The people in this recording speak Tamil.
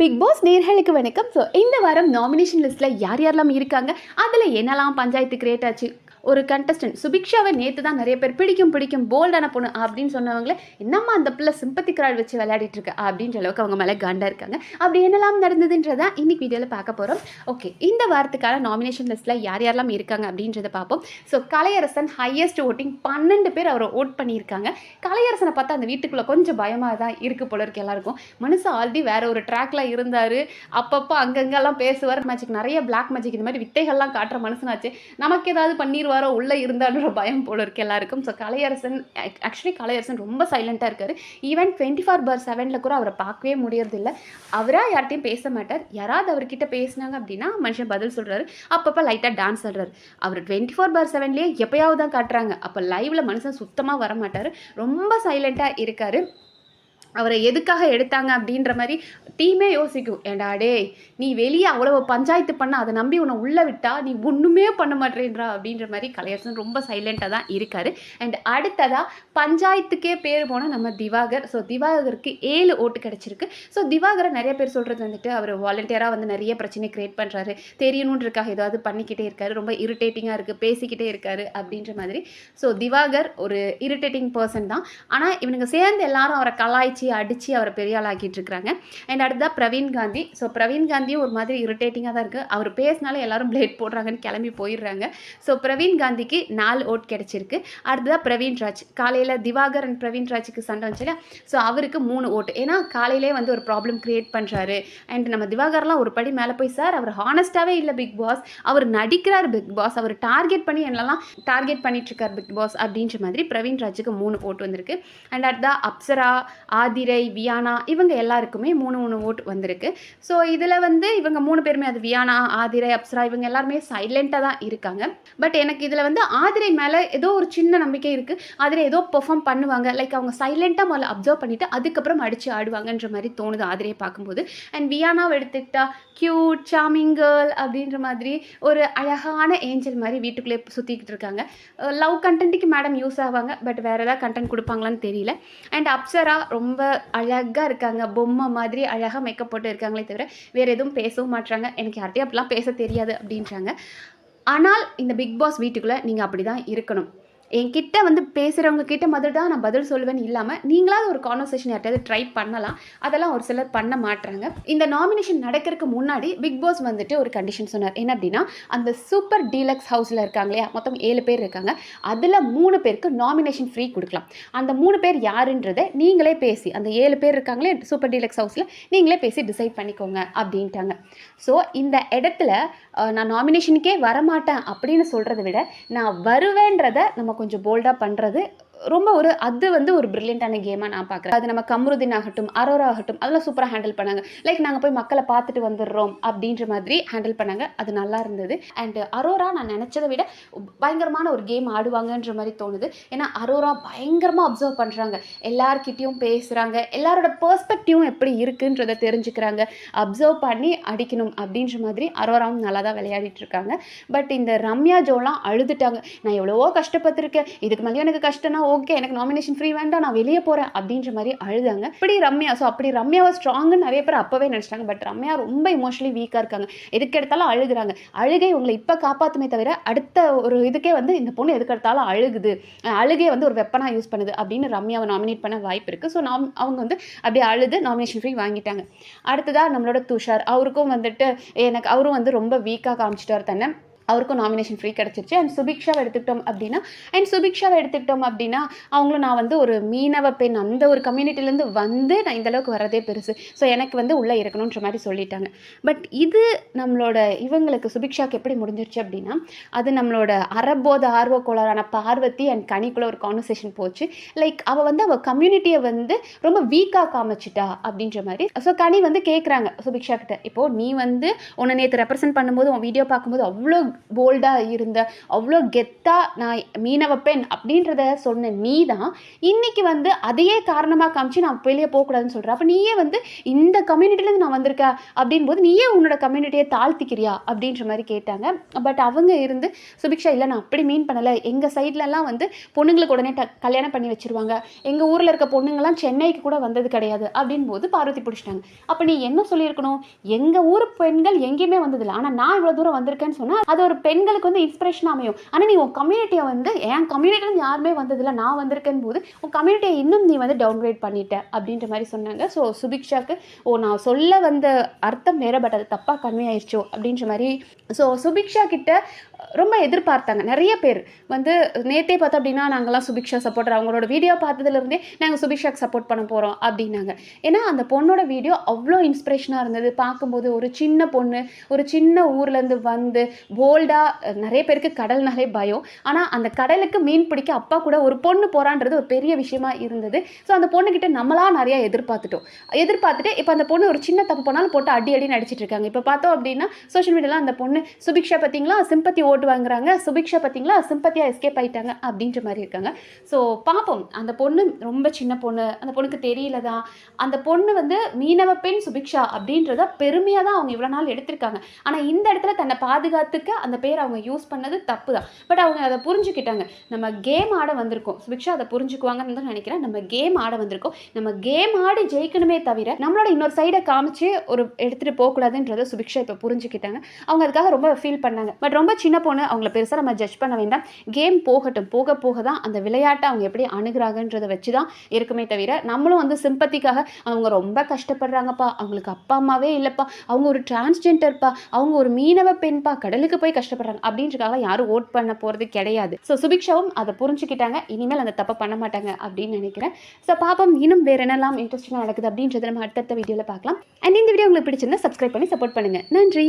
பிக் பாஸ் நேர்களுக்கு வணக்கம். ஸோ இந்த வாரம் நாமினேஷன் லிஸ்ட்டில் யார் யாரெல்லாம் இருக்காங்க? அதில் என்னெல்லாம் பஞ்சாயத்து கிரியேட் ஆச்சு? ஒரு கண்டஸ்டன்ட் சுபிக்ஷாவை நேற்று தான் நிறைய பேர் பிடிக்கும் பிடிக்கும் போல்டான பொண்ணு அப்படின்னு சொன்னவங்களே என்னம்மா அந்த பிள்ளை சிம்பத்தி கிரால் வச்சு விளையாடிட்டு இருக்கு? அப்படின்ற அளவுக்கு அவங்க மேலே காண்டா இருக்காங்க. அப்படி என்னெல்லாம் நடந்ததுன்றதான் இன்னைக்கு வீடியோவில் பார்க்க போகிறோம் ஓகே இந்த வாரத்துக்கான நாமினேஷன் லிஸ்ட்டில் யார் யாரெல்லாம் இருக்காங்க அப்படின்றத பார்ப்போம். ஸோ கலையரசன் ஹையஸ்ட் ஓட்டிங் பன்னெண்டு பேர் அவரை ஓட் பண்ணியிருக்காங்க. கலையரசனை பார்த்தா அந்த வீட்டுக்குள்ளே கொஞ்சம் பயமாக தான் இருக்கு போல இருக்கு எல்லாருக்கும். மனுஷன் ஆல்ரெடி வேற ஒரு ட்ராக்ல இருந்தார். அப்பப்போ அங்கங்கெல்லாம் பேசுவார். மேஜிக் நிறைய பிளாக் மேஜிக் இந்த மாதிரி வித்தைகள்லாம் காட்டுற மனுஷனாச்சு. நமக்கு ஏதாவது வாரம் உள்ளே இருந்தான்ற பயம் போல இருக்கு எல்லாருக்கும். ஸோ கலையரசன் ஆக்சுவலி கலையரசன் ரொம்ப சைலண்ட்டாக இருக்காரு. ஈவன் டுவெண்ட்டி ஃபோர் பார் செவனில் கூட அவரை பார்க்கவே முடியறதில்ல. அவராக யார்ட்டையும் பேச மாட்டார். யாராவது அவர்கிட்ட பேசினாங்க அப்படின்னா மனுஷன் பதில் சொல்கிறாரு அப்பப்போ லைட்டாக டான்ஸ் ஆடுறாரு. அவர் டுவெண்ட்டி ஃபோர் பார் செவன்லேயே எப்பயாவது தான் காட்டுறாங்க. அப்போ லைவில் மனுஷன் சுத்தமாக வர மாட்டார். ரொம்ப சைலண்ட்டாக இருக்காரு. அவரை எதுக்காக எடுத்தாங்க அப்படின்ற மாதிரி டீமே யோசிக்கும். ஏண்டா டேய் நீ வெளியே அவ்வளவு பஞ்சாயத்து பண்ண அதை நம்பி உன்னை உள்ளே விட்டா நீ ஒன்றுமே பண்ண மாட்டேன்றா அப்படின்ற மாதிரி கலையரசன் ரொம்ப சைலண்ட்டாக தான் இருக்கார். அண்ட் அடுத்ததாக பஞ்சாயத்துக்கே பேர் போன நம்ம திவாகர். ஸோ திவாகருக்கு ஏழு ஓட்டு கிடச்சிருக்கு. ஸோ திவாகரை நிறைய பேர் சொல்கிறது வந்துட்டு அவர் வாலண்டியராக வந்து நிறைய பிரச்சனை கிரியேட் பண்ணுறாரு தெரியணுன்றக்காக ஏதாவது பண்ணிக்கிட்டே இருக்காரு. ரொம்ப இரிட்டேட்டிங்காக இருக்குது பேசிக்கிட்டே இருக்காரு அப்படின்ற மாதிரி. ஸோ திவாகர் ஒரு இரிட்டேட்டிங் பர்சன் தான். ஆனால் இவனுங்க சேர்ந்து எல்லாரும் அவரை கலாய்ச்சி அடித்து அவரை பெரிய ஆளாக்கிட்டு இருக்கிறாங்க அண்ட் அடுத்ததாக பிரவீன் காந்தி. ஸோ பிரவீன் காந்தியும் ஒரு மாதிரி இரிட்டேட்டிங்காக தான் இருக்குது அவர் பேசினாலும் எல்லாரும் பிளேட் போடுறாங்கன்னு கிளம்பி போயிடுறாங்க. ஸோ பிரவீன் காந்திக்கு நாலு ஓட் கிடச்சிருக்கு. அடுத்ததாக பிரவீன் ராஜ். காலையில் திவாகர் அண்ட் பிரவீன் ராஜுக்கு சண்டை வந்துச்சு ஸோ அவருக்கு மூணு ஓட்டு ஏன்னா காலையிலே வந்து ஒரு ப்ராப்ளம் க்ரியேட் பண்ணுறாரு அண்ட் நம்ம திவாகர்லாம் ஒரு படி மேலே போய் சார் அவர் ஹானஸ்ட்டாகவே இல்லை பிக் பாஸ் அவர் நடிக்கிறார் பிக் பாஸ் அவர் டார்கெட் பண்ணி என்னெல்லாம் டார்கெட் பண்ணிட்டு இருக்கார் பிக் பாஸ் அப்படின்ற மாதிரி பிரவீன் ராஜுக்கு மூணு ஓட்டு வந்திருக்கு. அண்ட் அடுத்தா அப்சரா ஆதிரை வியானா இவங்க எல்லாருக்குமே மூணு மூணு ஓட்டு வந்திருக்கு. ஸோ இதில் வந்து இவங்க மூணு பேருமே அது வியானா ஆதிரை அப்சரா இவங்க எல்லாருமே சைலண்ட்டாக தான் இருக்காங்க. பட் எனக்கு இதில் வந்து ஆதிரை மேலே ஏதோ ஒரு சின்ன நம்பிக்கை இருக்குது ஆதிரை ஏதோ பெர்ஃபார்ம் பண்ணுவாங்க. லைக் அவங்க சைலண்ட்டாக முதல்ல அப்சர்வ் பண்ணிவிட்டு அதுக்கப்புறம் அடித்து ஆடுவாங்கன்ற மாதிரி தோணுது ஆதிரையை பார்க்கும்போது. அண்ட் வியானாவை எடுத்துக்கிட்டா க்யூட் சாமிங் கேர்ள் அப்படின்ற மாதிரி ஒரு அழகான ஏஞ்சல் மாதிரி வீட்டுக்குள்ளே சுற்றிக்கிட்டு இருக்காங்க. லவ் கண்டென்ட்டுக்கு மேடம் யூஸ் ஆவாங்க. பட் வேறு ஏதாவது கண்டென்ட் கொடுப்பாங்களான்னு தெரியல. அண்ட் அப்சரா ரொம்ப ரொம்ப அழகாக இருக்காங்க. பொம்மை மாதிரி அழகாக மேக்கப் போட்டு இருக்காங்களே தவிர வேறு எதுவும் பேசவும் மாட்றாங்க. எனக்கு யார்ட்டையும் அப்படிலாம் பேச தெரியாது அப்படின்றாங்க. ஆனால் இந்த பிக் பாஸ் வீட்டுக்குள்ளே நீங்கள் அப்படி தான் இருக்கணும். என்கிட்ட வந்து பேசுகிறவங்க கிட்ட மாதிரி தான் நான் பதில் சொல்லுவேன்னு இல்லாமல் நீங்களாவது ஒரு கான்வர்சேஷன் யார்ட்டையாவது ட்ரை பண்ணலாம். அதெல்லாம் ஒரு சிலர் பண்ண மாட்றாங்க. இந்த நாமினேஷன் நடக்கிறதுக்கு முன்னாடி பிக் பாஸ் வந்துட்டு ஒரு கண்டிஷன் சொன்னார். என்ன அப்படின்னா அந்த சூப்பர் டீலக்ஸ் ஹவுஸில் இருக்காங்க இல்லையா? மொத்தம் ஏழு பேர் இருக்காங்க. அதில் மூணு பேருக்கு நாமினேஷன் ஃப்ரீ கொடுக்கலாம். அந்த மூணு பேர் யாருன்றதை நீங்களே பேசி அந்த ஏழு பேர் இருக்காங்களே சூப்பர் டீலக்ஸ் ஹவுஸில் நீங்களே பேசி டிசைட் பண்ணிக்கோங்க அப்படின்ட்டாங்க. ஸோ இந்த இடத்துல நான் நாமினேஷனுக்கே வரமாட்டேன் அப்படின்னு சொல்கிறத விட நான் வருவேன்றதை நம்ம கொஞ்சம் போல்டாக பண்ணுறது ரொம்ப ஒரு அது வந்து ஒரு பிரில்லியண்டான கேமாக நான் பார்க்குறேன் அது நம்ம கம்ருதீன் ஆகட்டும் அரோரா ஆகட்டும் அதெல்லாம் சூப்பராக ஹேண்டில் பண்ணாங்க. லைக் நாங்கள் போய் மக்களை பார்த்துட்டு வந்துடுறோம் அப்படின்ற மாதிரி ஹேண்டில் பண்ணாங்க. அது நல்லா இருந்தது. அண்ட் அரோரா நான் நினச்சதை விட பயங்கரமான ஒரு கேம் ஆடுவாங்கன்ற மாதிரி தோணுது. ஏன்னா அரோரா பயங்கரமாக அப்சர்வ் பண்ணுறாங்க எல்லார்கிட்டேயும் பேசுகிறாங்க எல்லாரோட பர்ஸ்பெக்டிவும் எப்படி இருக்குன்றதை தெரிஞ்சுக்கிறாங்க. அப்சர்வ் பண்ணி அடிக்கணும் அப்படின்ற மாதிரி அரோராவும் நல்லா தான் விளையாடிட்டு இருக்காங்க. பட் இந்த ரம்யா ஜோலாம் அழுதுட்டாங்க. நான் எவ்வளவோ கஷ்டப்பட்டிருக்கேன். இதுக்கு மேலே எனக்கு கஷ்டம்னா ஓகே எனக்கு நாமினேஷன் ஃப்ரீ வேண்டாம் நான் வெளியே போகிறேன் அப்படின்ற மாதிரி அழுதாங்க. இப்படி ரம்யா ஸோ அப்படி ரம்யாவை ஸ்ட்ராங்னு நிறைய பேர் அப்போவே நினச்சிட்டாங்க. பட் ரம்யா ரொம்ப இமோஷனலி வீக்காக இருக்காங்க. எதுக்கு எடுத்தாலும் அழுகுறாங்க. அழுகை உங்களை இப்போ காப்பாற்றுமே தவிர அடுத்த ஒரு இதுக்கே வந்து இந்த பொண்ணு எதுக்கு எடுத்தாலும் அழுகுது. அஹ் அழுகையை வந்து ஒரு வெப்பனாக யூஸ் பண்ணுது அப்படின்னு ரம்யாவை நாமினேட் பண்ண வாய்ப்பு இருக்குது ஸோ நாம் அவங்க வந்து அப்படியே அழுது நாமினேஷன் ஃப்ரீ வாங்கிட்டாங்க. அடுத்ததாக நம்மளோட துஷார். அவருக்கும் வந்துட்டு எனக்கு அவரும் வந்து ரொம்ப வீக்காக காமிச்சிட்டார் தன்னை. அவருக்கும் நாமினேஷன் ஃப்ரீ கிடச்சிருச்சு. அண்ட் சுபிக்ஷாவை எடுத்துக்கிட்டோம் அப்படின்னா அண்ட் சுபிக்ஷாவை எடுத்துக்கிட்டோம் அப்படின்னா அவங்களும் நான் வந்து ஒரு மீனவ பெண் அந்த ஒரு கம்யூனிட்டிலேருந்து வந்து நான் இந்த அளவுக்கு வரதே பெருசு. ஸோ எனக்கு வந்து உள்ளே இருக்கணுன்ற மாதிரி சொல்லிட்டாங்க. பட் இது நம்மளோட இவங்களுக்கு சுபிக்ஷாக்கு எப்படி முடிஞ்சிருச்சு அப்படின்னா அது நம்மளோட அறபோத ஆர்வ கோளாறான பார்வதி அண்ட் கனிக்குள்ள ஒரு கான்வர்சேஷன் போச்சு. லைக் அவள் வந்து அவள் கம்யூனிட்டியை வந்து ரொம்ப வீக்காக காமிச்சிட்டா அப்படின்ற மாதிரி. ஸோ கனி வந்து கேட்குறாங்க சுபிக்ஷா கிட்ட இப்போது நீ வந்து உன்னை நேற்று ரெப்ரசென்ட் பண்ணும்போது உன் வீடியோ பார்க்கும்போது அவ்வளோ போல்டாக இருந்த அவ்வளோ கெத்தாக நான் மீனவ பெண் அப்படின்றத சொன்ன நீ தான் இன்றைக்கி வந்து அதையே காரணமாக காமிச்சு நான் வெளியே போகக்கூடாதுன்னு சொல்கிறேன் அப்போ நீயே வந்து இந்த கம்யூனிட்டிலேருந்து நான் வந்திருக்கேன் அப்படின் போது நீயே உன்னோட கம்யூனிட்டியை தாழ்த்திக்கிறியா அப்படின்ற மாதிரி கேட்டாங்க. பட் அவங்க இருந்து சுபிக்ஷா இல்லை நான் அப்படி மீன் பண்ணலை. எங்கள் சைட்லலாம் வந்து பொண்ணுங்களுக்கு உடனே ட கல்யாணம் பண்ணி வச்சிருவாங்க. எங்கள் ஊரில் இருக்க பொண்ணுங்கள்லாம் சென்னைக்கு கூட வந்தது கிடையாது. அப்படின் போது பார்வதி பிடிச்சிட்டாங்க. அப்போ நீ என்ன சொல்லியிருக்கணும்? எங்கள் ஊர் பெண்கள் எங்கேயுமே வந்ததில்லை. ஆனால் நான் இவ்வளோ தூரம் வந்திருக்கேன்னு சொன்னால் அது ஒரு பெண்களுக்கு வந்து இன்ஸ்பிரேஷன் அமையும். ஆனால் நீ உன் கம்யூனிட்டியை வந்து என் கம்யூனிட்டிலேருந்து யாருமே வந்ததில்லை நான் வந்திருக்கேன் போது உன் கம்யூனிட்டியை இன்னும் நீ வந்து டவுன்கிரேட் பண்ணிட்ட அப்படின்ற மாதிரி சொன்னாங்க. ஸோ சுபிக்ஷாக்கு ஓ நான் சொல்ல வந்த அர்த்தம் வேற பட் அது தப்பாக கன்வே ஆயிடுச்சோ அப்படின்ற மாதிரி. ஸோ சுபிக்ஷா கிட்ட ரொம்ப எதிர்பார்த்தாங்க. நிறைய பேர் வந்து நேற்றே பார்த்தோம் அப்படின்னா நாங்கள்லாம் சுபிக்ஷா சப்போர்ட்டர் அவங்களோட வீடியோ பார்த்ததுலேருந்தே நாங்கள் சுபிக்ஷாக்கு சப்போர்ட் பண்ண போகிறோம் அப்படின்னாங்க. ஏன்னா அந்த பொண்ணோட வீடியோ அவ்வளோ இன்ஸ்பிரேஷனாக இருந்தது. பார்க்கும்போது ஒரு சின்ன பொண்ணு ஒரு சின்ன ஊர்லேருந்து வந்து போல்டாக நிறைய பேருக்கு கடல்னாலே பயம். ஆனால் அந்த கடலுக்கு மீன் பிடிக்க அப்பா கூட ஒரு பொண்ணு போகிறான்றது ஒரு பெரிய விஷயமா இருந்தது. ஸோ அந்த பொண்ணுக்கிட்ட நம்மளாக நிறையா எதிர்பார்த்துட்டோம். எதிர்பார்த்துட்டு இப்போ அந்த பொண்ணு ஒரு சின்ன தப்பு பண்ணாலும் போட்டு அடி அடி நடிச்சிட்டு இருக்காங்க. இப்போ பார்த்தோம் அப்படின்னா சோஷியல் மீடியாவில் அந்த பொண்ணு சுபிக்ஷா பார்த்தீங்களா? சிம்பத்தி ஓட்டு வாங்குறாங்க. சுபிக்ஷா பார்த்தீங்களா சிம்பத்தியாக எஸ்கேப் ஆயிட்டாங்க அப்படின்ற மாதிரி இருக்காங்க. ஸோ பார்ப்போம் அந்த பொண்ணு ரொம்ப சின்ன பொண்ணு. அந்த பொண்ணுக்கு தெரியல தான் அந்த பொண்ணு வந்து மீனவ பெண் சுபிக்ஷா அப்படின்றத பெருமையாக தான் அவங்க இவ்வளோ நாள் எடுத்திருக்காங்க. ஆனால் இந்த இடத்துல தன்னை பாதுகாத்துக்க அந்த பேர் அவங்க யூஸ் பண்ணது தப்பு தான் பட் அவங்க அதை புரிஞ்சுக்கிட்டாங்க. நம்ம கேம் ஆட வந்திருக்கோம். சுபிக்ஷா அதை புரிஞ்சுக்குவாங்கன்னு தான் நினைக்கிறேன். நம்ம கேம் ஆட வந்திருக்கோம். நம்ம கேம் ஆடி ஜெயிக்கணுமே தவிர நம்மளோட இன்னொரு சைடை காமிச்சு ஒரு எடுத்துகிட்டு போகக்கூடாதுன்றதை சுபிக்ஷா இப்போ புரிஞ்சுக்கிட்டாங்க. அவங்க அதுக்காக ரொம்ப ஃபீல் பண்ணாங்க. பட் ரொம்ப சின்ன சின்ன பொண்ணு அவங்கள பெருசாக நம்ம ஜட்ஜ் பண்ண வேண்டாம். கேம் போகட்டும். போக போக தான் அந்த விளையாட்டை அவங்க எப்படி அணுகிறாங்கன்றதை வச்சு தான் இருக்குமே தவிர நம்மளும் வந்து சிம்பத்திக்காக அவங்க ரொம்ப கஷ்டப்படுறாங்கப்பா. அவங்களுக்கு அப்பா அம்மாவே இல்லைப்பா. அவங்க ஒரு டிரான்ஸ்ஜெண்டர்ப்பா அவங்க ஒரு மீனவ பெண்பா. கடலுக்கு போய் கஷ்டப்படுறாங்க. அப்படின்றக்காக யாரும் ஓட் பண்ண போகிறது கிடையாது. ஸோ சுபிக்ஷாவும் அதை புரிஞ்சுக்கிட்டாங்க. இனிமேல் அந்த தப்பை பண்ண மாட்டாங்க அப்படின்னு நினைக்கிறேன். ஸோ பாப்போம். இன்னும் வேற என்னெல்லாம் இன்ட்ரெஸ்டிங்காக நடக்குது அப்படின்றத நம்ம அடுத்தடுத்த வீடியோவில் பார்க்கலாம். அண்ட் இந்த வீடியோ உங்களுக்கு பிடிச்சிருந்தா சப்ஸ்கிரைப் பண்ணி சப்போர்ட் பண்ணுங்கள் நன்றி.